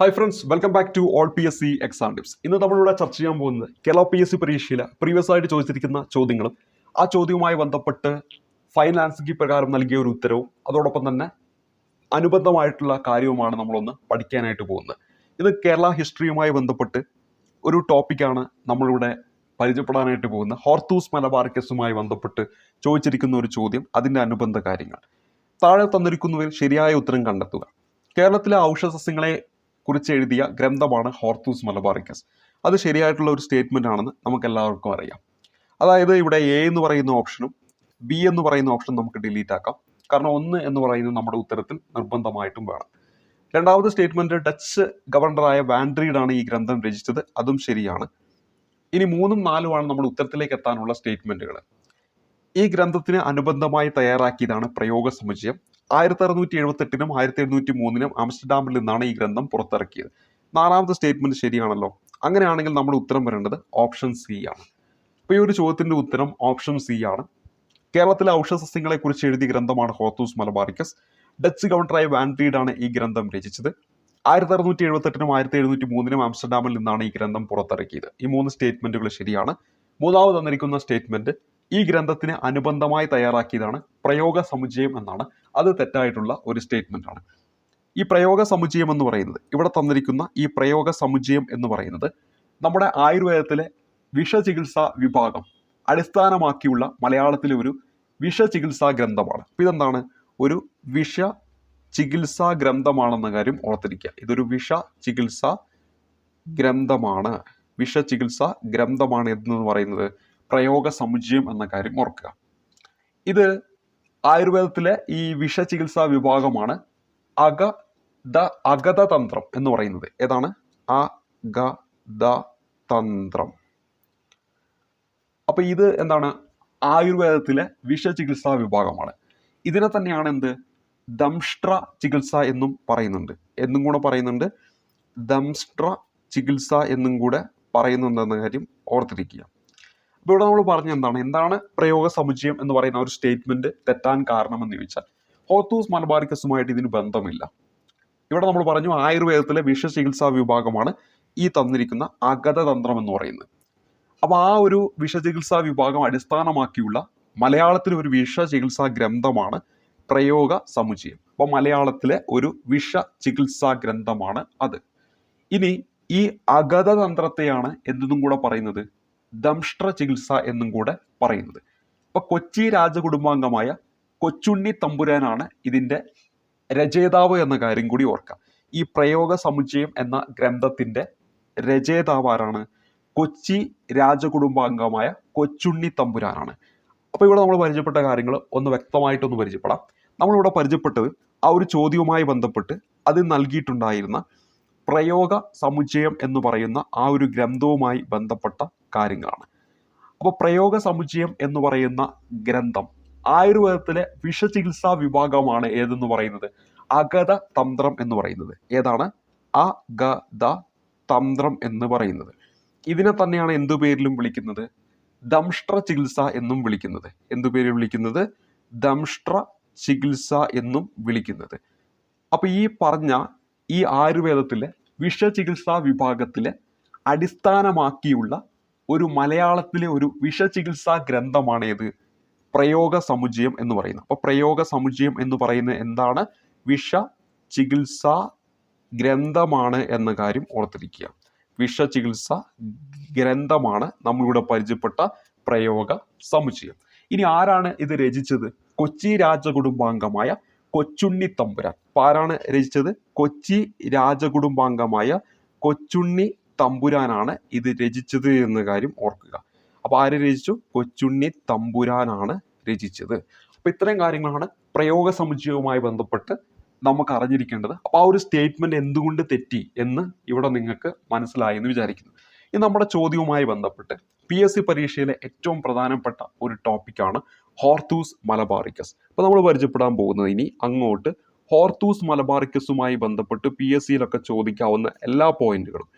Hi friends welcome back to all P S C exam tips ഇന്ന് നമ്മളിവിടെ ചർച്ച ചെയ്യാൻ പോകുന്നത് കേരള പി എസ് സി പരീക്ഷയിൽ പ്രീവിയസ് ആയിട്ട് ചോദിച്ചിരിക്കുന്ന ചോദ്യങ്ങളും ആ ചോദ്യവുമായി ബന്ധപ്പെട്ട് ഫൈനൽ ആൻസർ പ്രകാരം നൽകിയ ഒരു ഉത്തരവും അതോടൊപ്പം തന്നെ അനുബന്ധമായിട്ടുള്ള കാര്യവുമാണ് നമ്മളൊന്ന് പഠിക്കാനായിട്ട് പോകുന്നത്. ഇത് കേരള ഹിസ്റ്ററിയുമായി ബന്ധപ്പെട്ട് ഒരു ടോപ്പിക്കാണ് നമ്മളിവിടെ പരിചയപ്പെടാനായിട്ട് പോകുന്നത്. ഹോർത്തൂസ് മലബാർ കേസുമായി ബന്ധപ്പെട്ട് ചോദിച്ചിരിക്കുന്ന ഒരു ചോദ്യം അതിന്റെ അനുബന്ധ കാര്യങ്ങൾ. താഴെ തന്നിരിക്കുന്നവരിൽ ശരിയായ ഉത്തരം കണ്ടെത്തുക. കേരളത്തിലെ ഔഷധസസ്യങ്ങളെ കുറിച്ച് എഴുതിയ ഗ്രന്ഥമാണ് ഹോർത്തൂസ് മലബാറിക്കസ്. അത് ശരിയായിട്ടുള്ള ഒരു സ്റ്റേറ്റ്മെന്റ് ആണെന്ന് നമുക്ക് എല്ലാവർക്കും അറിയാം. അതായത് ഇവിടെ എ എന്ന് പറയുന്ന ഓപ്ഷനും ബി എന്ന് പറയുന്ന ഓപ്ഷനും നമുക്ക് ഡിലീറ്റ് ആക്കാം. കാരണം ഒന്ന് എന്ന് പറയുന്നത് നമ്മുടെ ഉത്തരത്തിൽ നിർബന്ധമായിട്ടും വേണം. രണ്ടാമത് സ്റ്റേറ്റ്മെന്റ് ഡച്ച് ഗവർണറായ വാൻഡ്രീഡ് ആണ് ഈ ഗ്രന്ഥം രചിച്ചത്. അതും ശരിയാണ്. ഇനി മൂന്നും നാലുമാണ് നമ്മൾ ഉത്തരത്തിലേക്ക് എത്താനുള്ള സ്റ്റേറ്റ്മെന്റുകൾ ഈ ഗ്രന്ഥത്തിന് അനുബന്ധമായി തയ്യാറാക്കിയതാണ് പ്രയോഗ സമുച്ചയം ആയിരത്തി അറുന്നൂറ്റി എഴുപത്തെട്ടിനും ആയിരത്തി എഴുന്നൂറ്റി മൂന്നിനും ആംസ്റ്റർഡാമിൽ നിന്നാണ് ഈ ഗ്രന്ഥം പുറത്തിറക്കിയത്. നാലാമത്തെ സ്റ്റേറ്റ്മെന്റ് ശരിയാണല്ലോ? അങ്ങനെയാണെങ്കിൽ നമ്മൾ ഉത്തരം വരേണ്ടത് ഓപ്ഷൻ സി ആണ്. അപ്പോൾ ഈ ഒരു ചോദ്യത്തിന്റെ ഉത്തരം ഓപ്ഷൻ സി ആണ്. കേരളത്തിലെ ഔഷധസസ്യങ്ങളെ കുറിച്ച് എഴുതിയ ഗ്രന്ഥമാണ് ഹോത്തൂസ് മലബാറിക്കസ്. ഡച്ച് ഗവർണറായ വാൻഡ്രീഡാണ് ഈ ഗ്രന്ഥം രചിച്ചത്. ആയിരത്തി അറുന്നൂറ്റി എഴുപത്തെട്ടിനും ആയിരത്തി എഴുന്നൂറ്റി മൂന്നിനും ആംസ്റ്റർഡാമിൽ നിന്നാണ് ഈ ഗ്രന്ഥം പുറത്തിറക്കിയത്. ഈ മൂന്ന് സ്റ്റേറ്റ്മെന്റുകൾ ശരിയാണ്. മൂന്നാമത് തന്നിരിക്കുന്ന സ്റ്റേറ്റ്മെന്റ് ഈ ഗ്രന്ഥത്തിന് അനുബന്ധമായി തയ്യാറാക്കിയതാണ് പ്രയോഗ സമുച്ചയം എന്നാണ്. അത് തെറ്റായിട്ടുള്ള ഒരു സ്റ്റേറ്റ്മെന്റ് ആണ്. ഈ പ്രയോഗ സമുച്ചയം എന്ന് പറയുന്നത് ഇവിടെ തന്നിരിക്കുന്ന ഈ പ്രയോഗ സമുച്ചയം എന്ന് പറയുന്നത് നമ്മുടെ ആയുർവേദത്തിലെ വിഷചികിത്സാ വിഭാഗം അടിസ്ഥാനമാക്കിയുള്ള മലയാളത്തിലെ ഒരു വിഷചികിത്സാ ഗ്രന്ഥമാണ്. അപ്പോൾ ഇതെന്താണ്? ഒരു വിഷ ചികിത്സാ ഗ്രന്ഥമാണെന്ന കാര്യം ഓർത്തിരിക്കുക. ഇതൊരു വിഷ ചികിത്സാ ഗ്രന്ഥമാണ്. വിഷ ചികിത്സാ ഗ്രന്ഥമാണ് എന്ന് പറയുന്നത്? പ്രയോഗ സമുച്ചയം എന്ന കാര്യം ഓർക്കുക. ഇത് ആയുർവേദത്തിലെ ഈ വിഷ ചികിത്സാ വിഭാഗമാണ് അഗത തന്ത്രം എന്ന് പറയുന്നത്. ഏതാണ്? അ ഗ ദ തന്ത്രം അപ്പൊ ഇത് എന്താണ്? ആയുർവേദത്തിലെ വിഷചികിത്സാ വിഭാഗമാണ്. ഇതിനെ തന്നെയാണ് എന്ത്? ദംഷ്ട്ര ചികിത്സ എന്നും പറയുന്നുണ്ട്. എന്നും കൂടെ പറയുന്നുണ്ട്. ദംഷ്ട്ര ചികിത്സ എന്നും കൂടെ പറയുന്നുണ്ടെന്ന കാര്യം ഓർത്തിരിക്കുക. ഇവിടെ നമ്മൾ പറഞ്ഞ എന്താണ്? എന്താണ് പ്രയോഗ സമുച്ചയം എന്ന് പറയുന്ന ഒരു സ്റ്റേറ്റ്മെന്റ് തെറ്റാൻ കാരണം എന്ന് ചോദിച്ചാൽ ഹോത്തൂസ് മലബാറിക്കസുമായിട്ട് ഇതിന് ബന്ധമില്ല. ഇവിടെ നമ്മൾ പറഞ്ഞു ആയുർവേദത്തിലെ വിഷ ചികിത്സാ വിഭാഗമാണ് ഈ തന്നിരിക്കുന്ന അഗതതന്ത്രം എന്ന് പറയുന്നത്. അപ്പോൾ ആ ഒരു വിഷചികിത്സാ വിഭാഗം അടിസ്ഥാനമാക്കിയുള്ള മലയാളത്തിലെ ഒരു വിഷ ചികിത്സാ ഗ്രന്ഥമാണ് പ്രയോഗ സമുച്ചയം. അപ്പോൾ മലയാളത്തിലെ ഒരു വിഷ ചികിത്സാ ഗ്രന്ഥമാണ് അത്. ഇനി ഈ അഗതതന്ത്രത്തെയാണ് എന്തെന്നും കൂടെ പറയുന്നത്? ദംഷ്ട്ര ചികിത്സ എന്നും കൂടെ പറയുന്നത്. അപ്പൊ കൊച്ചി രാജകുടുംബാംഗമായ കൊച്ചുണ്ണി തമ്പുരാനാണ് ഇതിന്റെ രചയിതാവ് എന്ന കാര്യം കൂടി ഓർക്കാം ഈ പ്രയോഗ സമുച്ചയം എന്ന ഗ്രന്ഥത്തിന്റെ രചയിതാവ് ആരാണ്? കൊച്ചി രാജകുടുംബാംഗമായ കൊച്ചുണ്ണി തമ്പുരാനാണ്. അപ്പോൾ ഇവിടെ നമ്മൾ പരിചയപ്പെട്ട കാര്യങ്ങൾ ഒന്ന് വ്യക്തമായിട്ടൊന്ന് പരിചയപ്പെടാം. നമ്മളിവിടെ പരിചയപ്പെട്ടത് ആ ഒരു ചോദ്യവുമായി ബന്ധപ്പെട്ട് അത് നൽകിയിട്ടുണ്ടായിരുന്ന പ്രയോഗ സമുച്ചയം എന്ന് പറയുന്ന ആ ഒരു ഗ്രന്ഥവുമായി ബന്ധപ്പെട്ട കാര്യങ്ങളാണ്. അപ്പോൾ പ്രയോഗ സമുച്ചയം എന്ന് പറയുന്ന ഗ്രന്ഥം ആയുർവേദത്തിലെ വിഷചികിത്സാ വിഭാഗമാണ് ഏതെന്ന് പറയുന്നത്? അഗത തന്ത്രം എന്ന് പറയുന്നത്. ഏതാണ്? അഗത തന്ത്രം എന്ന് പറയുന്നത്. ഇതിനെ തന്നെയാണ് എന്തു പേരിലും വിളിക്കുന്നത്? ദംഷ്ട്ര ചികിത്സ എന്നും വിളിക്കുന്നത്. എന്തു പേരിൽ വിളിക്കുന്നത്? ദംഷ്ട്ര ചികിത്സ എന്നും വിളിക്കുന്നത്. അപ്പൊ ഈ പറഞ്ഞ ഈ ആയുർവേദത്തിലെ വിഷചികിത്സാ വിഭാഗത്തിലെ അടിസ്ഥാനമാക്കിയുള്ള ഒരു മലയാളത്തിലെ ഒരു വിഷചികിത്സാ ഗ്രന്ഥമാണ് ഏത് പ്രയോഗ സമുച്ചയം എന്ന് പറയുന്നത്. അപ്പോൾ പ്രയോഗ സമുച്ചയം എന്ന് പറയുന്നത് എന്താണ്? വിഷ ചികിത്സാ ഗ്രന്ഥമാണ് എന്ന കാര്യം ഓർത്തിരിക്കുക. വിഷ ചികിത്സ ഗ്രന്ഥമാണ് നമ്മളിവിടെ പരിചയപ്പെട്ട പ്രയോഗ സമുച്ചയം ഇനി ആരാണ് ഇത് രചിച്ചത്? കൊച്ചി രാജകുടുംബാംഗമായ കൊച്ചുണ്ണി തമ്പുരാൻ. ആരാണ് രചിച്ചത്? കൊച്ചി രാജകുടുംബാംഗമായ കൊച്ചുണ്ണി തമ്പുരാനാണ് ഇത് രചിച്ചത് എന്ന കാര്യം ഓർക്കുക. അപ്പൊ ആര് രചിച്ചു? കൊച്ചുണ്ണി തമ്പുരാനാണ് രചിച്ചത്. അപ്പൊ ഇത്രയും കാര്യങ്ങളാണ് പ്രയോഗ സമുച്ചയവുമായി ബന്ധപ്പെട്ട് നമുക്ക് അറിഞ്ഞിരിക്കേണ്ടത്. അപ്പോൾ ആ ഒരു സ്റ്റേറ്റ്മെന്റ് എന്തുകൊണ്ട് തെറ്റി എന്ന് ഇവിടെ നിങ്ങൾക്ക് മനസ്സിലായി എന്ന് വിചാരിക്കുന്നു. ഇത് നമ്മുടെ ചോദ്യവുമായി ബന്ധപ്പെട്ട് പി എസ് സി പരീക്ഷയിലെ ഏറ്റവും പ്രധാനപ്പെട്ട ഒരു ടോപ്പിക്കാണ് ഹോർത്തൂസ് മലബാറിക്കസ് അപ്പോൾ നമ്മൾ പരിചയപ്പെടാൻ പോകുന്നത് ഇനി അങ്ങോട്ട് ഹോർത്തൂസ് മലബാറിക്കസുമായി ബന്ധപ്പെട്ട് പി എസ് സിയിലൊക്കെ ചോദിക്കാവുന്ന എല്ലാ പോയിന്റുകളും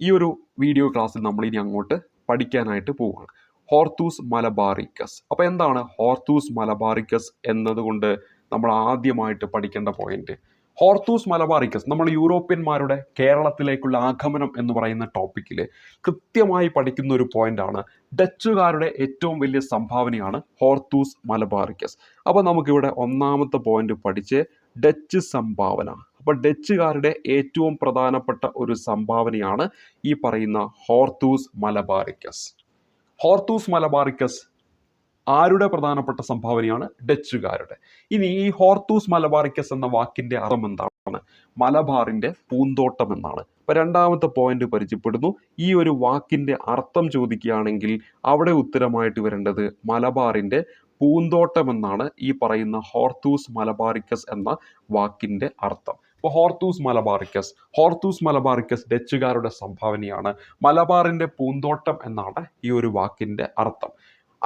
ഈ ഒരു വീഡിയോ ക്ലാസ്സിൽ നമ്മൾ ഇനി അങ്ങോട്ട് പഠിക്കാനായിട്ട് പോവുകയാണ് ഹോർത്തൂസ് മലബാറിക്കസ് അപ്പോൾ എന്താണ് ഹോർത്തൂസ് മലബാറിക്കസ് എന്നതുകൊണ്ട് നമ്മൾ ആദ്യമായിട്ട് പഠിക്കേണ്ട പോയിന്റ് ഹോർത്തൂസ് മലബാറിക്കസ് നമ്മൾ യൂറോപ്യന്മാരുടെ കേരളത്തിലേക്കുള്ള ആഗമനം എന്ന് പറയുന്ന ടോപ്പിക്കിൽ കൃത്യമായി പഠിക്കുന്ന ഒരു പോയിന്റാണ് ഡച്ചുകാരുടെ ഏറ്റവും വലിയ സംഭാവനയാണ് ഹോർത്തൂസ് മലബാറിക്കസ്. അപ്പോൾ നമുക്കിവിടെ ഒന്നാമത്തെ പോയിന്റ് പഠിച്ച് ഡച്ച് സംഭാവന. അപ്പോൾ ഡച്ചുകാരുടെ ഏറ്റവും പ്രധാനപ്പെട്ട ഒരു സംഭാവനയാണ് ഈ പറയുന്ന ഹോർത്തൂസ് മലബാറിക്കസ്. ഹോർത്തൂസ് മലബാറിക്കസ് ആരുടെ പ്രധാനപ്പെട്ട സംഭാവനയാണ്? ഡച്ചുകാരുടെ. ഇനി ഈ ഹോർത്തൂസ് മലബാറിക്കസ് എന്ന വാക്കിന്റെ അർത്ഥം എന്താണ്? മലബാറിന്റെ പൂന്തോട്ടം എന്നാണ്. ഇപ്പൊ രണ്ടാമത്തെ പോയിന്റ് പരിചയപ്പെടുന്നു. ഈ ഒരു വാക്കിന്റെ അർത്ഥം ചോദിക്കുകയാണെങ്കിൽ അവിടെ ഉത്തരമായിട്ട് വരേണ്ടത് മലബാറിന്റെ പൂന്തോട്ടം എന്നാണ് ഈ പറയുന്ന ഹോർത്തൂസ് മലബാറിക്കസ് എന്ന വാക്കിന്റെ അർത്ഥം. ഇപ്പൊ ഹോർത്തൂസ് മലബാറിക്കസ് ഹോർത്തൂസ് മലബാറിക്കസ് ഡച്ചുകാരുടെ സംഭാവനയാണ് മലബാറിന്റെ പൂന്തോട്ടം എന്നാണ് ഈ ഒരു വാക്കിന്റെ അർത്ഥം.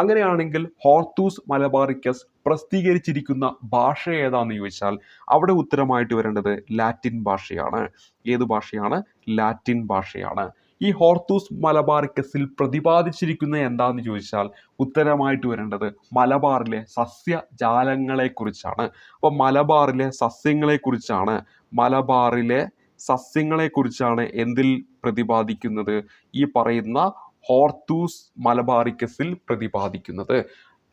അങ്ങനെയാണെങ്കിൽ ഹോർത്തൂസ് മലബാറിക്കസ് പ്രസിദ്ധീകരിച്ചിരിക്കുന്ന ഭാഷ ഏതാന്ന് ചോദിച്ചാൽ അവിടെ ഉത്തരമായിട്ട് വരേണ്ടത് ലാറ്റിൻ ഭാഷയാണ്. ഏത് ഭാഷയാണ്? ലാറ്റിൻ ഭാഷയാണ്. ഈ ഹോർത്തൂസ് മലബാറിക്കസിൽ പ്രതിപാദിച്ചിരിക്കുന്ന എന്താന്ന് ചോദിച്ചാൽ ഉത്തരമായിട്ട് വരേണ്ടത് മലബാറിലെ സസ്യജാലങ്ങളെക്കുറിച്ചാണ് അപ്പോൾ മലബാറിലെ സസ്യങ്ങളെക്കുറിച്ചാണ് മലബാറിലെ സസ്യങ്ങളെക്കുറിച്ചാണ് എന്തിൽ പ്രതിപാദിക്കുന്നത്? ഈ പറയുന്ന ഹോർത്തൂസ് മലബാറിക്കസിൽ പ്രതിപാദിക്കുന്നത്.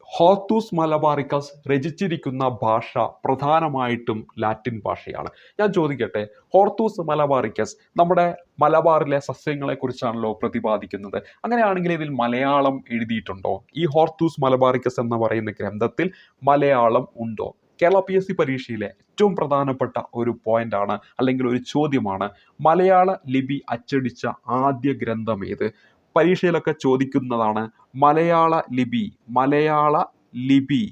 ഹോർത്തൂസ് മലബാറിക്കസ് രചിച്ചിരിക്കുന്ന ഭാഷ പ്രധാനമായിട്ടും ലാറ്റിൻ ഭാഷയാണ്. ഞാൻ ചോദിക്കട്ടെ ഹോർത്തൂസ് മലബാറിക്കസ് നമ്മുടെ മലബാറിലെ സസ്യങ്ങളെക്കുറിച്ചാണല്ലോ പ്രതിപാദിക്കുന്നത്? അങ്ങനെയാണെങ്കിൽ ഇതിൽ മലയാളം എഴുതിയിട്ടുണ്ടോ? ഈ ഹോർത്തൂസ് മലബാറിക്കസ് എന്ന് പറയുന്ന ഗ്രന്ഥത്തിൽ മലയാളം ഉണ്ടോ? കേരള പി എസ് സി പരീക്ഷയിലെ ഏറ്റവും പ്രധാനപ്പെട്ട ഒരു പോയിന്റ് ആണ് അല്ലെങ്കിൽ ഒരു ചോദ്യമാണ് മലയാള ലിപി അച്ചടിച്ച ആദ്യ ഗ്രന്ഥം ഏത്? പരീക്ഷയിലൊക്കെ ചോദിക്കുന്നതാണ് മലയാള ലിപി മലയാള ലിപി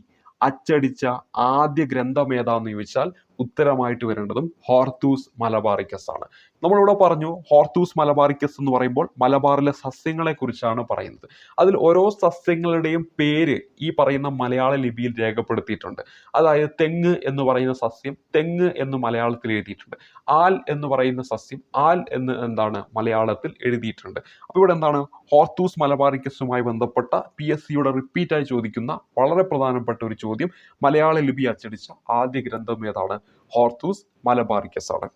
അച്ചടിച്ച ആദ്യ ഗ്രന്ഥം ഏതാന്ന് ചോദിച്ചാൽ ഉത്തരമായിട്ട് വരേണ്ടതും ഹോർത്തൂസ് മലബാറിക്കസ് ആണ് നമ്മളിവിടെ പറഞ്ഞു ഹോർത്തൂസ് മലബാറിക്കസ് എന്ന് പറയുമ്പോൾ മലബാറിലെ സസ്യങ്ങളെ കുറിച്ചാണ് പറയുന്നത്. അതിൽ ഓരോ സസ്യങ്ങളുടെയും പേര് ഈ പറയുന്ന മലയാള ലിപിയിൽ രേഖപ്പെടുത്തിയിട്ടുണ്ട്. അതായത് തെങ്ങ് എന്ന് പറയുന്ന സസ്യം തെങ്ങ് എന്ന് മലയാളത്തിൽ എഴുതിയിട്ടുണ്ട്. ആൽ എന്ന് പറയുന്ന സസ്യം ആൽ എന്ന് എന്താണ് മലയാളത്തിൽ എഴുതിയിട്ടുണ്ട്. അപ്പോൾ ഇവിടെ എന്താണ് ഹോർത്തൂസ് മലബാറിക്കസുമായി ബന്ധപ്പെട്ട പി എസ് സിയുടെ റിപ്പീറ്റായി ചോദിക്കുന്ന വളരെ പ്രധാനപ്പെട്ട ഒരു ചോദ്യം മലയാള ലിപി അച്ചടിച്ച ആദ്യ ഗ്രന്ഥം ഏതാണ്? ഹോർത്തൂസ് മലബാറിക്കസ് ആണ്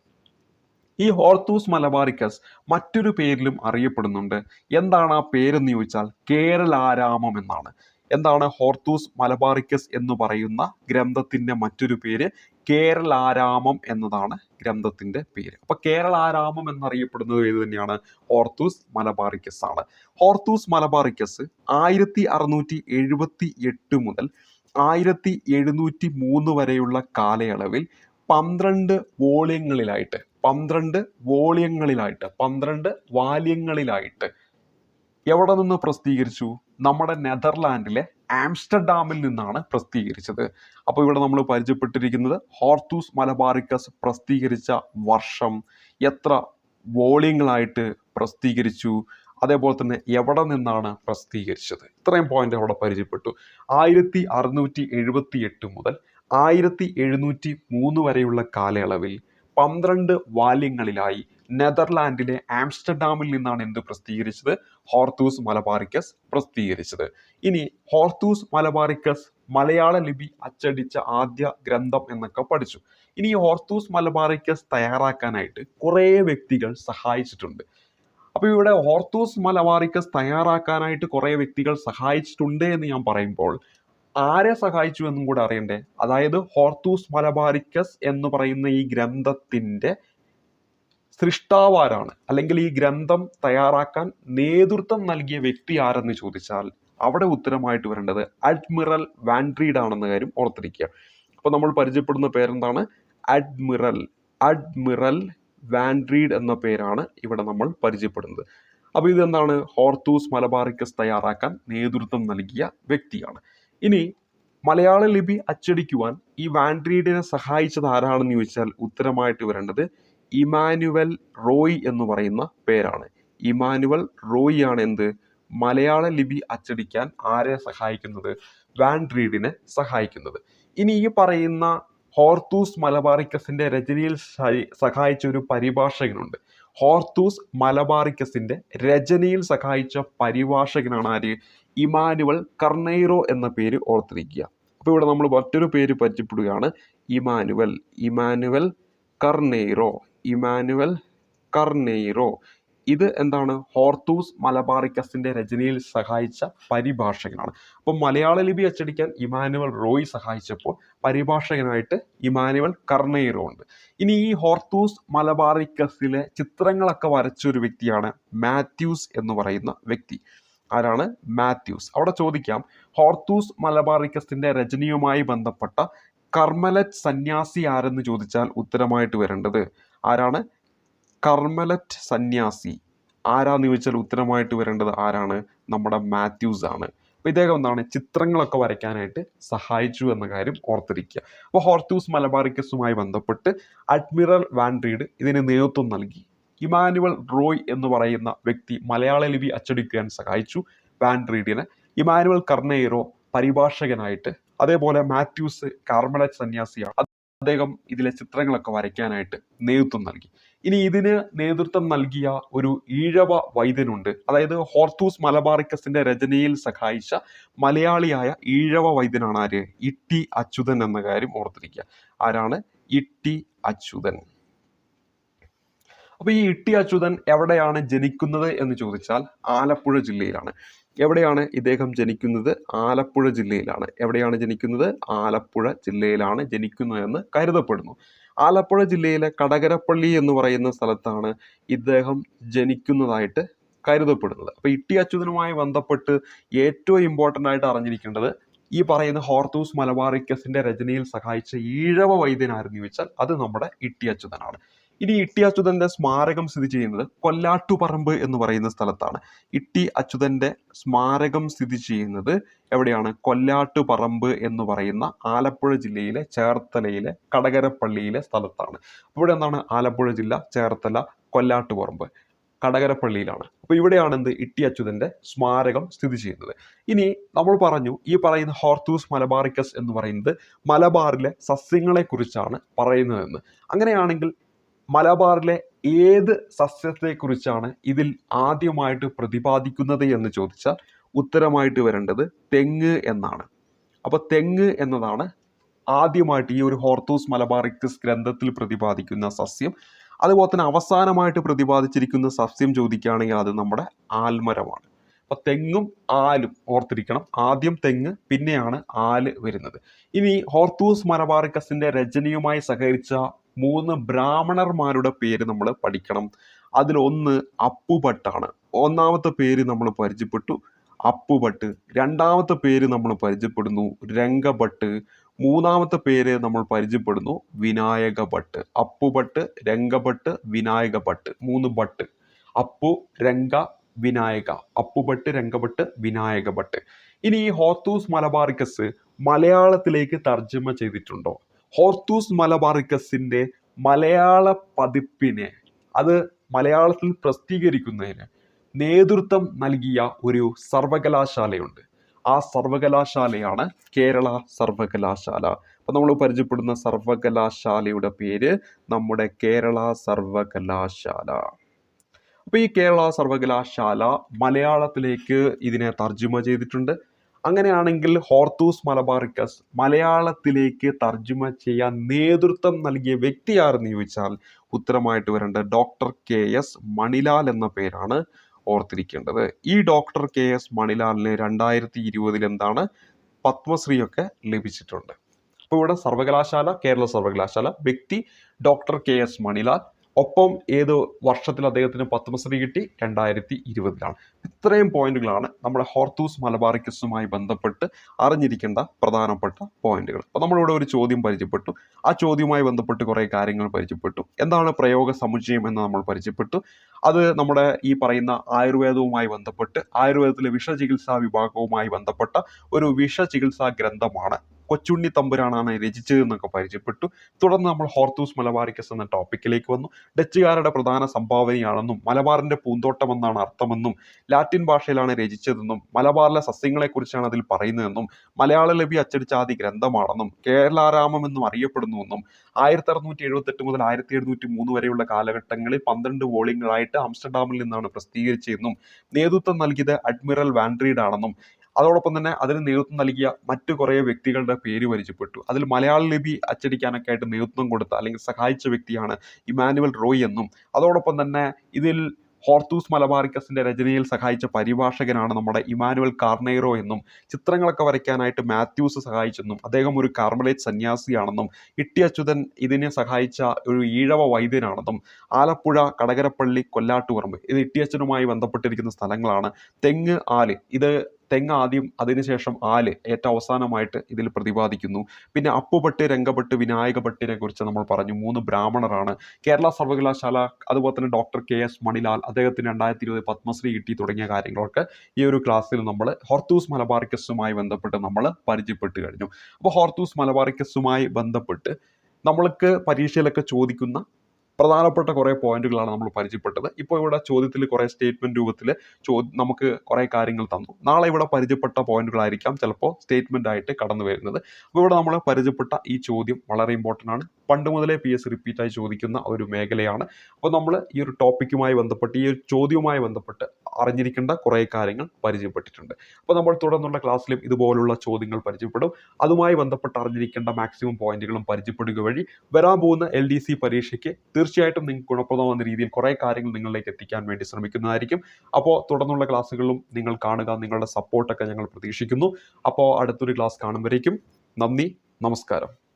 ഈ ഹോർത്തൂസ് മലബാറിക്കസ് മറ്റൊരു പേരിലും അറിയപ്പെടുന്നുണ്ട്. എന്താണ് ആ പേരെന്ന് ചോദിച്ചാൽ കേരളാരാമം എന്നാണ്. എന്താണ് ഹോർത്തൂസ് മലബാറിക്കസ് എന്ന് പറയുന്ന ഗ്രന്ഥത്തിന്റെ മറ്റൊരു പേര് കേരളാരാമം എന്നതാണ് ഗ്രന്ഥത്തിന്റെ പേര്. അപ്പൊ കേരളാരാമം എന്നറിയപ്പെടുന്നത് ഏത് തന്നെയാണ്? ഹോർത്തൂസ് മലബാറിക്കസ് ആണ് ഹോർത്തൂസ് മലബാറിക്കസ് ആയിരത്തി അറുന്നൂറ്റി എഴുപത്തി എട്ട് മുതൽ ആയിരത്തി എഴുന്നൂറ്റി മൂന്ന് വരെയുള്ള കാലയളവിൽ പന്ത്രണ്ട് വോളിയങ്ങളിലായിട്ട് പന്ത്രണ്ട് വോളിയങ്ങളിലായിട്ട് പന്ത്രണ്ട് വാല്യങ്ങളിലായിട്ട് എവിടെ നിന്ന് പ്രസിദ്ധീകരിച്ചു? നമ്മുടെ നെതർലാൻഡിലെ ആംസ്റ്റർഡാമിൽ നിന്നാണ് പ്രസിദ്ധീകരിച്ചത്. അപ്പോൾ ഇവിടെ നമ്മൾ പരിചയപ്പെട്ടിരിക്കുന്നത് ഹോർത്തൂസ് മലബാറിക്കസ് പ്രസിദ്ധീകരിച്ച വർഷം എത്ര വോളിയങ്ങളായിട്ട് പ്രസിദ്ധീകരിച്ചു? അതേപോലെ തന്നെ എവിടെ നിന്നാണ് പ്രസിദ്ധീകരിച്ചത്? ഇത്രയും പോയിന്റ് അവിടെ പരിചയപ്പെട്ടു. ആയിരത്തി അറുന്നൂറ്റി എഴുപത്തി എട്ട് മുതൽ ആയിരത്തി എഴുന്നൂറ്റി മൂന്ന് വരെയുള്ള കാലയളവിൽ പന്ത്രണ്ട് വാല്യങ്ങളിലായി നെതർലാൻഡിലെ ആംസ്റ്റർഡാമിൽ നിന്നാണ് എന്ത് പ്രസിദ്ധീകരിച്ചത്? ഹോർത്തൂസ് മലബാറിക്കസ് പ്രസിദ്ധീകരിച്ചത്. ഇനി ഹോർത്തൂസ് മലബാറിക്കസ് മലയാള ലിപി അച്ചടിച്ച ആദ്യ ഗ്രന്ഥം എന്നൊക്കെ പഠിച്ചു. ഇനി ഹോർത്തൂസ് മലബാറിക്കസ് തയ്യാറാക്കാനായിട്ട് കുറേ വ്യക്തികൾ സഹായിച്ചിട്ടുണ്ട്. അപ്പോൾ ഇവിടെ ഓർത്തോസ് മലവാറിക്കസ് തയ്യാറാക്കാനായിട്ട് കുറേ വ്യക്തികൾ സഹായിച്ചിട്ടുണ്ട് എന്ന് ഞാൻ പറയുമ്പോൾ ആരെ സഹായിച്ചു എന്നും കൂടെ അറിയണ്ടേ? അതായത് ഹോർത്തൂസ് മലബാരിക്കസ് എന്ന് പറയുന്ന ഈ ഗ്രന്ഥത്തിന്റെ സൃഷ്ടാവാരാണ്. അല്ലെങ്കിൽ ഈ ഗ്രന്ഥം തയ്യാറാക്കാൻ നേതൃത്വം നൽകിയ വ്യക്തി ആരെന്ന് ചോദിച്ചാൽ അവിടെ ഉത്തരമായിട്ട് വരേണ്ടത് അഡ്മിറൽ വാൻഡ്രീഡ് ആണെന്ന കാര്യം ഓർത്തിരിക്കുക. അപ്പോൾ നമ്മൾ പരിചയപ്പെടുന്ന പേരെന്താണ്? അഡ്മിറൽ. അഡ്മിറൽ വാൻഡ്രീഡ് എന്ന പേരാണ് ഇവിടെ നമ്മൾ പരിചയപ്പെടുന്നത്. അപ്പോൾ ഇതെന്താണ്? ഹോർത്തൂസ് മലബാറിക്കസ് തയ്യാറാക്കാൻ നേതൃത്വം നൽകിയ വ്യക്തിയാണ്. ഇനി മലയാള ലിപി അച്ചടിക്കുവാൻ ഈ വാൻഡ്രീഡിനെ സഹായിച്ചത് ആരാണെന്ന് ചോദിച്ചാൽ ഉത്തരമായിട്ട് വരേണ്ടത് ഇമാനുവൽ റോയ് എന്ന് പറയുന്ന പേരാണ്. ഇമാനുവൽ റോയ് ആണ് എന്ത്? മലയാള ലിപി അച്ചടിക്കാൻ ആരെ സഹായിക്കുന്നത്? വാൻഡ്രീഡിനെ സഹായിക്കുന്നത്. ഇനി ഈ പറയുന്ന ഹോർത്തൂസ് മലബാറിക്കസിന്റെ രചനയിൽ സഹായിച്ച ഒരു പരിഭാഷകനുണ്ട്. ഹോർത്തൂസ് മലബാറിക്കസിന്റെ രചനയിൽ സഹായിച്ച പരിഭാഷകനാണ് ആര്? ഇമാനുവൽ കർണൈറോ എന്ന പേര് ഓർത്തിരിക്കുക. അപ്പോൾ ഇവിടെ നമ്മൾ മറ്റൊരു പേര് പരിചയപ്പെടുകയാണ് Emmanuel Emmanuel Carneiro Emmanuel Carneiro ഇത് എന്താണ്? ഹോർത്തൂസ് മലബാറിക്കസിന്റെ രചനയിൽ സഹായിച്ച പരിഭാഷകനാണ്. അപ്പം മലയാള ലിപി അച്ചടിക്കാൻ ഇമാനുവൽ റോയ് സഹായിച്ചപ്പോൾ പരിഭാഷകനായിട്ട് ഇമാനുവൽ കർണൈറോ ഉണ്ട്. ഇനി ഈ ഹോർത്തൂസ് മലബാറിക്കസിലെ ചിത്രങ്ങളൊക്കെ വരച്ച ഒരു വ്യക്തിയാണ് മാത്യൂസ് എന്ന് പറയുന്ന വ്യക്തി. ആരാണ്? മാത്യൂസ്. അവിടെ ചോദിക്കാം ഹോർത്തൂസ് മലബാറിക്കസിന്റെ രചനയുമായി ബന്ധപ്പെട്ട കർമ്മലറ്റ് സന്യാസി ആരെന്ന് ചോദിച്ചാൽ ഉത്തരമായിട്ട് വരേണ്ടത് ആരാണ്? കർമ്മലറ്റ് സന്യാസി. ആരാന്ന് ചോദിച്ചാൽ ഉത്തരമായിട്ട് വരേണ്ടത് ആരാണ്? നമ്മുടെ മാത്യൂസ് ആണ്. അപ്പോൾ ഇദ്ദേഹം എന്താണ്? ചിത്രങ്ങളൊക്കെ വരയ്ക്കാനായിട്ട് സഹായിച്ചു എന്ന കാര്യം ഓർത്തിരിക്കുക. അപ്പോൾ ഹോർത്തൂസ് മലബാറിക്കസുമായി ബന്ധപ്പെട്ട് അഡ്മിറൽ വാൻഡ്രീഡ് ഇതിന് നേതൃത്വം നൽകി. ഇമാനുവൽ റോയ് എന്ന് പറയുന്ന വ്യക്തി മലയാള ലിപി അച്ചടിക്കാൻ സഹായിച്ചു വാൻഡ്രീഡിനെ ഇമാനുവൽ കർണേറോ പരിഭാഷകനായിട്ട് അതേപോലെ മാത്യൂസ് കാർമലറ്റ് സന്യാസിയാണ്. അദ്ദേഹം ഇതിലെ ചിത്രങ്ങളൊക്കെ വരയ്ക്കാനായിട്ട് നേതൃത്വം നൽകി. ഇനി ഇതിന് നേതൃത്വം നൽകിയ ഒരു ഈഴവ വൈദ്യനുണ്ട്. അതായത് ഹോർത്തൂസ് മലബാറിക്കസിന്റെ രചനയിൽ സഹായിച്ച മലയാളിയായ ഈഴവ വൈദ്യനാണ് ആര്? ഇട്ടി അച്യുതൻ എന്ന കാര്യം ഓർത്തിരിക്കുക. ആരാണ്? ഇട്ടി അച്യുതൻ. അപ്പൊ ഈ ഇട്ടി അച്യുതൻ എവിടെയാണ് ജനിക്കുന്നത് എന്ന് ചോദിച്ചാൽ ആലപ്പുഴ ജില്ലയിലാണ്. എവിടെയാണ് ഇദ്ദേഹം ജനിക്കുന്നത്? ആലപ്പുഴ ജില്ലയിലാണ്. എവിടെയാണ് ജനിക്കുന്നത്? ആലപ്പുഴ ജില്ലയിലാണ് ജനിക്കുന്നതെന്ന് കരുതപ്പെടുന്നു. ആലപ്പുഴ ജില്ലയിലെ കടകരപ്പള്ളി എന്ന് പറയുന്ന സ്ഥലത്താണ് ഇദ്ദേഹം ജനിക്കുന്നതായിട്ട് കരുതപ്പെടുന്നത്. അപ്പോൾ ഇട്ടി അച്യുതനുമായി ബന്ധപ്പെട്ട് ഏറ്റവും ഇമ്പോർട്ടന്റ് ആയിട്ട് അറിഞ്ഞിരിക്കേണ്ടത് ഈ പറയുന്ന ഹോർത്തൂസ് മലബാറിക്കസിന്റെ രചനയിൽ സഹായിച്ച ഈഴവ വൈദ്യനാരെന്ന് ചോദിച്ചാൽ അത് നമ്മുടെ ഇട്ടി അച്യുതനാണ് ഇനി ഇട്ടി അച്യുതന്റെ സ്മാരകം സ്ഥിതി ചെയ്യുന്നത് കൊല്ലാട്ടുപറമ്പ് എന്ന് പറയുന്ന സ്ഥലത്താണ്. ഇട്ടി അച്യുതന്റെ സ്മാരകം സ്ഥിതി ചെയ്യുന്നത് എവിടെയാണ്? കൊല്ലാട്ടുപറമ്പ് എന്ന് പറയുന്ന ആലപ്പുഴ ജില്ലയിലെ ചേർത്തലയിലെ കടകരപ്പള്ളിയിലെ സ്ഥലത്താണ്. ഇവിടെ എന്താണ് ആലപ്പുഴ ജില്ല ചേർത്തല കൊല്ലാട്ടുപറമ്പ്? കടകരപ്പള്ളിയിലാണ്. അപ്പോൾ ഇവിടെയാണ് എന്ത്? ഇട്ടി അച്യുതന്റെ സ്മാരകം സ്ഥിതി ചെയ്യുന്നത്. ഇനി നമ്മൾ പറഞ്ഞു ഈ പറയുന്ന ഹോർത്തൂസ് മലബാറിക്കസ് എന്ന് പറയുന്നത് മലബാറിലെ സസ്യങ്ങളെ കുറിച്ചാണ് പറയുന്നതെന്ന്. അങ്ങനെയാണെങ്കിൽ മലബാറിലെ ഏത് സസ്യത്തെക്കുറിച്ചാണ് ഇതിൽ ആദ്യമായിട്ട് പ്രതിപാദിക്കുന്നത് എന്ന് ചോദിച്ചാൽ ഉത്തരമായിട്ട് വരേണ്ടത് തെങ്ങ് എന്നാണ്. അപ്പോൾ തെങ്ങ് എന്നതാണ് ആദ്യമായിട്ട് ഈ ഒരു ഹോർത്തൂസ് മലബാറിക്സ് ഗ്രന്ഥത്തിൽ പ്രതിപാദിക്കുന്ന സസ്യം. അതുപോലെ തന്നെ അവസാനമായിട്ട് പ്രതിപാദിച്ചിരിക്കുന്ന സസ്യം ചോദിക്കുകയാണെങ്കിൽ അത് നമ്മുടെ ആൽമരമാണ്. അപ്പൊ തെങ്ങും ആലും ഓർത്തിരിക്കണം. ആദ്യം തെങ്ങ് പിന്നെയാണ് ആൽ വരുന്നത്. ഇനി ഹോർത്തൂസ് മലബാറിക്കസിന്റെ രചനയുമായി സഹകരിച്ച മൂന്ന് ബ്രാഹ്മണർമാരുടെ പേര് നമ്മൾ പഠിക്കണം. അതിലൊന്ന് അപ്പുഭട്ടാണ്. ഒന്നാമത്തെ പേര് നമ്മൾ പരിചയപ്പെട്ടു. അപ്പുഭട്ട്. രണ്ടാമത്തെ പേര് നമ്മൾ പരിചയപ്പെടുന്നു രംഗഭട്ട്. മൂന്നാമത്തെ പേര് നമ്മൾ പരിചയപ്പെടുന്നു വിനായക ഭട്ട് അപ്പുഭട്ട് രംഗഭട്ട് വിനായക ഭട്ട് മൂന്ന് ഭട്ട്. അപ്പു രംഗ വിനായക. അപ്പുഭട്ട് രംഗഭട്ട് വിനായക ഭട്ട് ഇനി ഈ ഹോത്തൂസ് മലബാറിക്കസ് മലയാളത്തിലേക്ക് തർജമ ചെയ്തിട്ടുണ്ടോ? ഹോർത്തൂസ് മലബാറിക്കസിന്റെ മലയാള പതിപ്പിനെ അത് മലയാളത്തിൽ പ്രസിദ്ധീകരിക്കുന്നതിന് നേതൃത്വം നൽകിയ ഒരു സർവകലാശാലയുണ്ട്. ആ സർവകലാശാലയാണ് കേരള സർവകലാശാല. അപ്പൊ നമ്മൾ പരിചയപ്പെടുന്ന സർവകലാശാലയുടെ പേര് നമ്മുടെ കേരള സർവകലാശാല. അപ്പോൾ ഈ കേരള സർവകലാശാല മലയാളത്തിലേക്ക് ഇതിനെ തർജമ ചെയ്തിട്ടുണ്ട്. അങ്ങനെയാണെങ്കിൽ ഹോർത്തൂസ് മലബാറിക്കസ് മലയാളത്തിലേക്ക് തർജമ ചെയ്യാൻ നേതൃത്വം നൽകിയ വ്യക്തി ആരെന്ന് ചോദിച്ചാൽ ഉത്തരമായിട്ട് വരേണ്ടത് ഡോക്ടർ കെ എസ് മണിലാൽ എന്ന പേരാണ് ഓർത്തിരിക്കേണ്ടത്. ഈ ഡോക്ടർ കെ എസ് മണിലാലിന് രണ്ടായിരത്തി ഇരുപതിൽ എന്താണ് പത്മശ്രീയൊക്കെ ലഭിച്ചിട്ടുണ്ട്. അപ്പോൾ ഇവിടെ സർവകലാശാല കേരള സർവകലാശാല വ്യക്തി ഡോക്ടർ കെ എസ് മണിലാൽ ഒപ്പം ഏത് വർഷത്തിൽ അദ്ദേഹത്തിന് പത്മശ്രീ കിട്ടി രണ്ടായിരത്തി ഇരുപതിലാണ്. ഇത്രയും പോയിന്റുകളാണ് നമ്മുടെ ഹോർത്തൂസ് മലബാറിക്കസുമായി ബന്ധപ്പെട്ട് അറിഞ്ഞിരിക്കേണ്ട പ്രധാനപ്പെട്ട പോയിന്റുകൾ. അപ്പോൾ നമ്മളിവിടെ ഒരു ചോദ്യം പരിചയപ്പെട്ടു. ആ ചോദ്യവുമായി ബന്ധപ്പെട്ട് കുറേ കാര്യങ്ങൾ പരിചയപ്പെട്ടു. എന്താണ് പ്രയോഗ സമുച്ചയം എന്ന് നമ്മൾ പരിചയപ്പെട്ടു. അത് നമ്മുടെ ഈ പറയുന്ന ആയുർവേദവുമായി ബന്ധപ്പെട്ട് ആയുർവേദത്തിലെ വിഷചികിത്സാ വിഭാഗവുമായി ബന്ധപ്പെട്ട ഒരു വിഷചികിത്സാ ഗ്രന്ഥമാണ്. കൊച്ചുണ്ണി തമ്പുരാനാണ് രചിച്ചത് എന്നൊക്കെ പരിചയപ്പെട്ടു. തുടർന്ന് നമ്മൾ ഹോർത്തൂസ് മലബാറിക്കസ് എന്ന ടോപ്പിക്കിലേക്ക് വന്നു. ഡച്ചുകാരുടെ പ്രധാന സംഭാവനയാണെന്നും മലബാറിന്റെ പൂന്തോട്ടം എന്നാണ് അർത്ഥമെന്നും ലാറ്റിൻ ഭാഷയിലാണ് രചിച്ചതെന്നും മലബാറിലെ സസ്യങ്ങളെക്കുറിച്ചാണ് അതിൽ പറയുന്നതെന്നും മലയാള ലിപി അച്ചടിച്ച ആദ്യ ഗ്രന്ഥമാണെന്നും കേരളാരാമം എന്നും അറിയപ്പെടുന്നുവെന്നും ആയിരത്തി അറുന്നൂറ്റി എഴുപത്തെട്ട് മുതൽ ആയിരത്തി എഴുന്നൂറ്റി മൂന്ന് വരെയുള്ള കാലഘട്ടങ്ങളിൽ പന്ത്രണ്ട് വോളിയങ്ങളായിട്ട് ആംസ്റ്റർഡാമിൽ നിന്നാണ് പ്രസിദ്ധീകരിച്ചതെന്നും നേതൃത്വം നൽകിയത് അഡ്മിറൽ വാൻഡ്രീഡ് ആണെന്നും അതോടൊപ്പം തന്നെ അതിന് നേതൃത്വം നൽകിയ മറ്റു കുറേ വ്യക്തികളുടെ പേര് പരിചയപ്പെട്ടു. അതിൽ മലയാള ലിപി അച്ചടിക്കാനൊക്കെ ആയിട്ട് നേതൃത്വം കൊടുത്ത അല്ലെങ്കിൽ സഹായിച്ച വ്യക്തിയാണ് ഇമാനുവൽ റോയ് എന്നും. അതോടൊപ്പം തന്നെ ഇതിൽ ഹോർത്തൂസ് മലബാറിക്കസിന്റെ രചനയിൽ സഹായിച്ച പരിഭാഷകനാണ് നമ്മുടെ ഇമാനുവൽ കാർണേറോ എന്നും. ചിത്രങ്ങളൊക്കെ വരയ്ക്കാനായിട്ട് മാത്യൂസ് സഹായിച്ചെന്നും. അദ്ദേഹം ഒരു കാർമലേറ്റ് സന്യാസിയാണെന്നും. ഇട്ടി അച്യുതൻ ഇതിനെ സഹായിച്ച ഒരു ഈഴവ വൈദ്യനാണെന്നും. ആലപ്പുഴ കടകരപ്പള്ളി കൊല്ലാട്ടുപറമ്പ്. ഇത് ഇട്ടി അച്യുതനുമായി ബന്ധപ്പെട്ടിരിക്കുന്ന സ്ഥലങ്ങളാണ്. തെങ്ങ് ആൽ. ഇത് തെങ്ങ് ആദ്യം അതിനുശേഷം ആൽ ഏറ്റവും അവസാനമായിട്ട് ഇതിൽ പ്രതിപാദിക്കുന്നു. പിന്നെ അപ്പുപട്ട് രംഗഭട്ട് വിനായകഭട്ടിനെ കുറിച്ച് നമ്മൾ പറഞ്ഞു. മൂന്ന് ബ്രാഹ്മണരാണ്. കേരള സർവകലാശാല അതുപോലെ തന്നെ ഡോക്ടർ കെ എസ് മണിലാൽ അദ്ദേഹത്തിന് രണ്ടായിരത്തി ഇരുപത് പത്മശ്രീ കിട്ടി തുടങ്ങിയ കാര്യങ്ങളൊക്കെ ഈ ഒരു ക്ലാസ്സിൽ നമ്മൾ ഹോർത്തൂസ് മലബാറിക്കസുമായി ബന്ധപ്പെട്ട് നമ്മൾ പരിചയപ്പെട്ട് കഴിഞ്ഞു. അപ്പോൾ ഹോർത്തൂസ് മലബാറിക്കസുമായി ബന്ധപ്പെട്ട് നമ്മൾക്ക് പരീക്ഷയിലൊക്കെ ചോദിക്കുന്ന പ്രധാനപ്പെട്ട കുറേ പോയിന്റുകളാണ് നമ്മൾ പരിചയപ്പെട്ടത്. ഇപ്പോൾ ഇവിടെ ചോദ്യത്തിൽ കുറേ സ്റ്റേറ്റ്മെന്റ് രൂപത്തിൽ നമുക്ക് കുറേ കാര്യങ്ങൾ തന്നു. നാളെ ഇവിടെ പരിചയപ്പെട്ട പോയിന്റുകളായിരിക്കാം ചിലപ്പോൾ സ്റ്റേറ്റ്മെന്റ് ആയിട്ട് കടന്നു വരുന്നത് അപ്പോൾ ഇവിടെ നമ്മൾ പരിചയപ്പെട്ട ഈ ചോദ്യം വളരെ ഇമ്പോർട്ടന്റ് ആണ്. പണ്ട് മുതലേ പി എസ് റിപ്പീറ്റായി ചോദിക്കുന്ന ഒരു മേഖലയാണ്. അപ്പോൾ നമ്മൾ ഈ ഒരു ടോപ്പിക്കുമായി ബന്ധപ്പെട്ട് ഈ ഒരു ചോദ്യവുമായി ബന്ധപ്പെട്ട് അറിഞ്ഞിരിക്കേണ്ട കുറേ കാര്യങ്ങൾ പരിചയപ്പെട്ടിട്ടുണ്ട്. അപ്പോൾ നമ്മൾ തുടർന്നുള്ള ക്ലാസ്സിലും ഇതുപോലുള്ള ചോദ്യങ്ങൾ പരിചയപ്പെടും. അതുമായി ബന്ധപ്പെട്ട് അറിഞ്ഞിരിക്കേണ്ട മാക്സിമം പോയിന്റുകളും പരിചയപ്പെടുക വഴി വരാൻ പോകുന്ന എൽ ഡി സി പരീക്ഷയ്ക്ക് തീർച്ചയായിട്ടും നിങ്ങൾക്ക് ഗുണപ്രദമാകുന്ന രീതിയിൽ കുറേ കാര്യങ്ങൾ നിങ്ങളിലേക്ക് എത്തിക്കാൻ വേണ്ടി ശ്രമിക്കുന്നതായിരിക്കും. അപ്പോൾ തുടർന്നുള്ള ക്ലാസ്സുകളിലും നിങ്ങൾ കാണുക നിങ്ങളുടെ സപ്പോർട്ടൊക്കെ ഞങ്ങൾ പ്രതീക്ഷിക്കുന്നു. അപ്പോൾ അടുത്തൊരു ക്ലാസ് കാണുമ്പോഴേക്കും നന്ദി നമസ്കാരം.